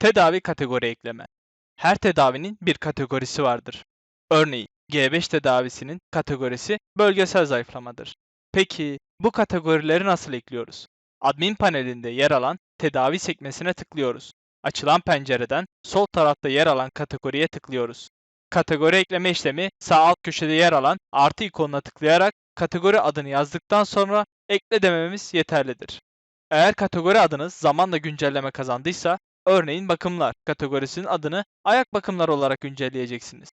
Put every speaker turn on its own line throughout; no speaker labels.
Tedavi kategori ekleme. Her tedavinin bir kategorisi vardır. Örneğin G5 tedavisinin kategorisi bölgesel zayıflamadır. Peki bu kategorileri nasıl ekliyoruz? Admin panelinde yer alan tedavi sekmesine tıklıyoruz. Açılan pencereden sol tarafta yer alan kategoriye tıklıyoruz. Kategori ekleme işlemi sağ alt köşede yer alan artı ikonuna tıklayarak kategori adını yazdıktan sonra ekle dememiz yeterlidir. Eğer kategori adınız zamanla güncelleme kazandıysa, örneğin bakımlar kategorisinin adını ayak bakımları olarak güncelleyeceksiniz.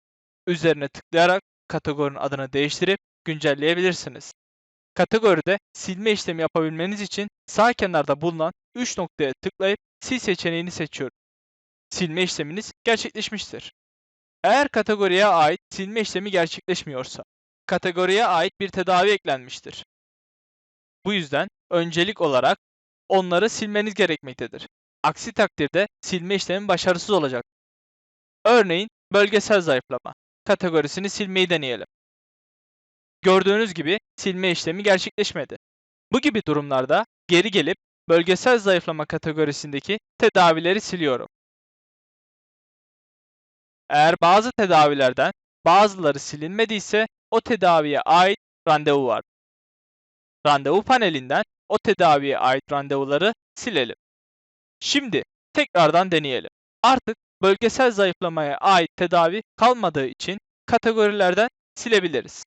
Üzerine tıklayarak kategorinin adını değiştirip güncelleyebilirsiniz. Kategoride silme işlemi yapabilmeniz için sağ kenarda bulunan 3 noktaya tıklayıp sil seçeneğini seçiyorum. Silme işleminiz gerçekleşmiştir. Eğer kategoriye ait silme işlemi gerçekleşmiyorsa, kategoriye ait bir tedavi eklenmiştir. Bu yüzden öncelik olarak onları silmeniz gerekmektedir. Aksi takdirde silme işlemi başarısız olacak. Örneğin bölgesel zayıflama kategorisini silmeyi deneyelim. Gördüğünüz gibi silme işlemi gerçekleşmedi. Bu gibi durumlarda geri gelip bölgesel zayıflama kategorisindeki tedavileri siliyorum. Eğer bazı tedavilerden bazıları silinmediyse o tedaviye ait randevu var. Randevu panelinden o tedaviye ait randevuları silelim. Şimdi tekrardan deneyelim. Artık bölgesel zayıflamaya ait tedavi kalmadığı için kategorilerden silebiliriz.